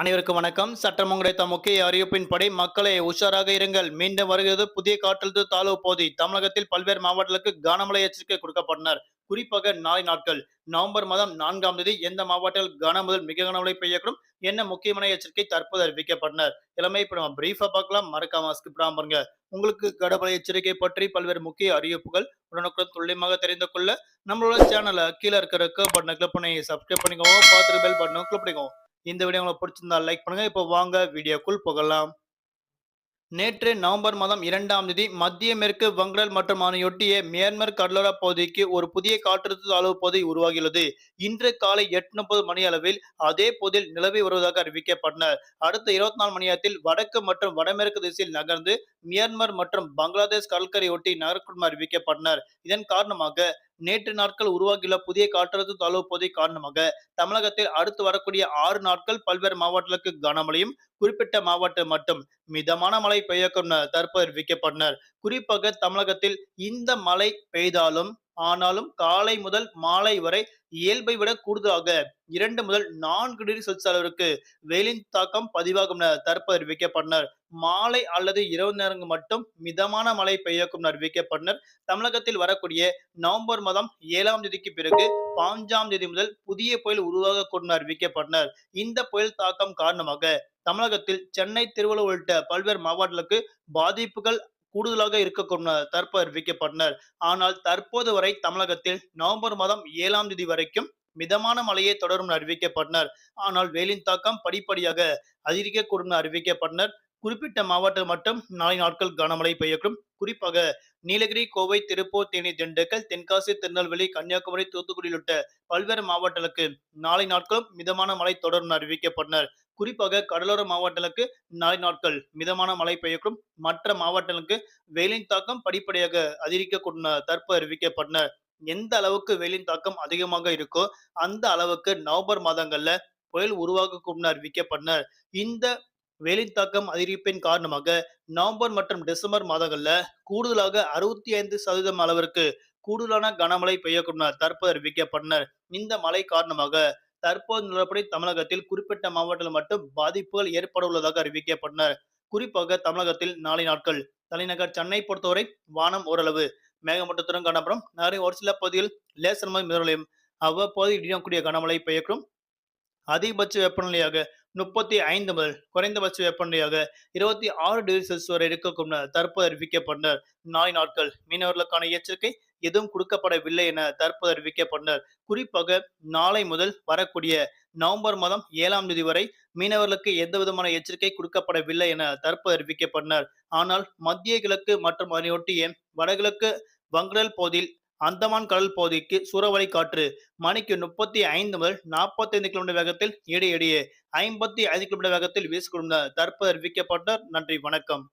அனைவருக்கும் வணக்கம். சட்டம் கிடைத்த முக்கிய அறிவிப்பின்படி மக்களை உஷாராக இருங்கள். மீண்டும் வருகிறது புதிய காற்றழுத்த தாழ்வு பகுதி. தமிழகத்தில் பல்வேறு மாவட்டங்களுக்கு கனமழை எச்சரிக்கை கொடுக்கப்பட்டனர். குறிப்பாக நாளை நாட்கள் நவம்பர் மாதம் நான்காம் தேதி எந்த மாவட்டத்தில் கன முதல் மிக கனமழை பெய்யக்கூடும்? என்ன முக்கியமான எச்சரிக்கை தற்போது அறிவிக்கப்பட்டனர்? இளமை இப்ப நம்ம பிரீஃபா பார்க்கலாம். மறக்காம ஸ்கிப் பாருங்க. உங்களுக்கு கடமலை எச்சரிக்கை பற்றி பல்வேறு முக்கிய அறிவிப்புகள் உடனுக்குடன் துல்லியமாக தெரிந்து கொள்ள நம்மளோட சேனலை கீழே இருக்கிற பட்டனை கிளிக் பண்ணி சப்ஸ்கிரைப் பண்ணிக்கோங்க. பார்த்துட்டு பெல் பட்டனை கிளிக் பண்ணிக்கோங்க. இந்த வீடியோ உங்களுக்கு பிடிச்சிருந்தா லைக் பண்ணுங்க. இப்போ வாங்க வீடியோக்குள் போகலாம். நேற்று நவம்பர் மாதம் இரண்டாம் தேதி மத்திய மேற்கு வங்கடல் மற்றும் அதனையொட்டிய மியான்மர் கடலோர பகுதிக்கு ஒரு புதிய காற்றழுத்த தாழ்வு பகுதி உருவாகியுள்ளது. இன்று காலை எட்டு முப்பது மணி அளவில் அதே பகுதியில் நிலவி வருவதாக அறிவிக்கப்பட்டனர். அடுத்த இருபத்தி நாலு மணி நேரத்தில் வடக்கு மற்றும் வடமேற்கு திசையில் நகர்ந்து மியான்மர் மற்றும் பங்களாதேஷ் கடற்கரையொட்டி நகரக்கூடும் அறிவிக்கப்பட்டனர். இதன் காரணமாக நேற்று நாட்கள் உருவாகியுள்ள புதிய காற்றழுத்த தாழ்வு பகுதி காரணமாக தமிழகத்தில் அடுத்து வரக்கூடிய ஆறு நாட்கள் பல்வேறு மாவட்டங்களுக்கு கனமழையும் குறிப்பிட்ட மாவட்டம் மட்டும் மிதமான மழை பெய்யக்கும் தற்போது அறிவிக்கப்பட்டனர். குறிப்பாக தமிழகத்தில் இந்த மழை பெய்தாலும் ஆனாலும் காலை முதல் மாலை வரை இயல்பை விட கூடுதலாக இரண்டு முதல் நான்கு டிகிரி செல்சியஸ் அளவிற்கு வெயிலின் தாக்கம் பதிவாகும் என தற்போது அறிவிக்கப்பட்டனர் மாலை அல்லது இரவு நேரங்கள் மட்டும் மிதமான மழை பெய்யக்கும் அறிவிக்கப்பட்டனர் தமிழகத்தில் வரக்கூடிய நவம்பர் மாதம் ஏழாம் தேதிக்கு பிறகு பாஞ்சாம் தேதி முதல் புதிய புயல் உருவாக கூடும் அறிவிக்கப்பட்டனர் இந்த புயல் தாக்கம் காரணமாக தமிழகத்தில் சென்னை திருவள்ளூர் உள்ளிட்ட பல்வேறு மாவட்டங்களுக்கு பாதிப்புகள் கூடுதலாக இருக்கக்கூடும் தற்போது அறிவிக்கப்பட்டனர். ஆனால் தற்போது வரை தமிழகத்தில் நவம்பர் மாதம் ஏழாம் தேதி வரைக்கும் மிதமான மழையே தொடரும் அறிவிக்கப்பட்டனர். ஆனால் வெயிலின் தாக்கம் படிப்படியாக அதிகரிக்கக்கூடும் அறிவிக்கப்பட்டனர். குறிப்பிட்ட மாவட்டம் மட்டும் நாளை நாட்கள் கனமழை பெய்யக்கும் குறிப்பாக நீலகிரி கோவை திருப்பூர் தேனி திண்டுக்கல் தென்காசி திருநெல்வேலி கன்னியாகுமரி தூத்துக்குடி உள்ளிட்ட பல்வேறு மாவட்டங்களுக்கு நாளை நாட்களும் மிதமான மழை தொடரும் அறிவிக்கப்பட்டனர். குறிப்பாக கடலோர மாவட்டங்களுக்கு நாளை நாட்கள் மிதமான மழை பெய்யக்கும் மற்ற மாவட்டங்களுக்கு வெயிலின் தாக்கம் படிப்படியாக அதிகரிக்கக்கூடிய தற்ப அறிவிக்கப்பட்டனர் எந்த அளவுக்கு வெயிலின் தாக்கம் அதிகமாக இருக்கோ அந்த அளவுக்கு நவம்பர் மாதங்கள்ல புயல் உருவாகக்கூடும் அறிவிக்கப்பட்டனர் இந்த வெயிலின் தாக்கம் அதிகரிப்பின் காரணமாக நவம்பர் மற்றும் டிசம்பர் மாதங்கள்ல கூடுதலாக அறுபத்தி ஐந்து சதவீதம் அளவிற்கு கூடுதலான கனமழை பெய்யக்கூடிய தற்போது அறிவிக்கப்பட்டனர் இந்த மழை காரணமாக தற்போது நிலப்படி தமிழகத்தில் குறிப்பிட்ட மாவட்டத்தில் மட்டும் பாதிப்புகள் ஏற்பட உள்ளதாக அறிவிக்கப்பட்டனர். குறிப்பாக தமிழகத்தில் நாளை நாட்கள் தலைநகர் சென்னை பொறுத்தவரை வானம் ஓரளவு மேகமூட்டத்துடன் காணப்படும். நகரின் ஒரு சில பகுதியில் லேசர் முதல் மிதமலையும் அவ்வப்போது இடியக்கூடிய கனமழை பெய்யக்கும் அதிகபட்ச வெப்பநிலையாக முப்பத்தி ஐந்து முதல் குறைந்தபட்ச வெப்பநிலையாக இருபத்தி ஆறு டிகிரி செல்சியஸ் வரை இருக்கக்கும் தற்போது அறிவிக்கப்பட்டனர் நாளை நாட்கள் மீனவர்களுக்கான எச்சரிக்கை எதுவும் கொடுக்கப்படவில்லை என தற்போது அறிவிக்கப்பட்டனர் குறிப்பாக நாளை முதல் வரக்கூடிய நவம்பர் மாதம் ஏழாம் தேதி வரை மீனவர்களுக்கு எந்த விதமான எச்சரிக்கை கொடுக்கப்படவில்லை என தற்போது அறிவிக்கப்பட்டனர் ஆனால் மத்திய கிழக்கு மற்றும் அதனையொட்டிய வடகிழக்கு வங்கடல் பகுதியில் அந்தமான் கடல் பகுதிக்கு சூறாவளி காற்று மணிக்கு முப்பத்தி ஐந்து முதல் நாற்பத்தி ஐந்து கிலோமீட்டர் வேகத்தில் இடையிடையே ஐம்பத்தி ஐந்து கிலோமீட்டர் வேகத்தில் வீசிக்கொண்டு தற்போது அறிவிக்கப்பட்டார் நன்றி வணக்கம்.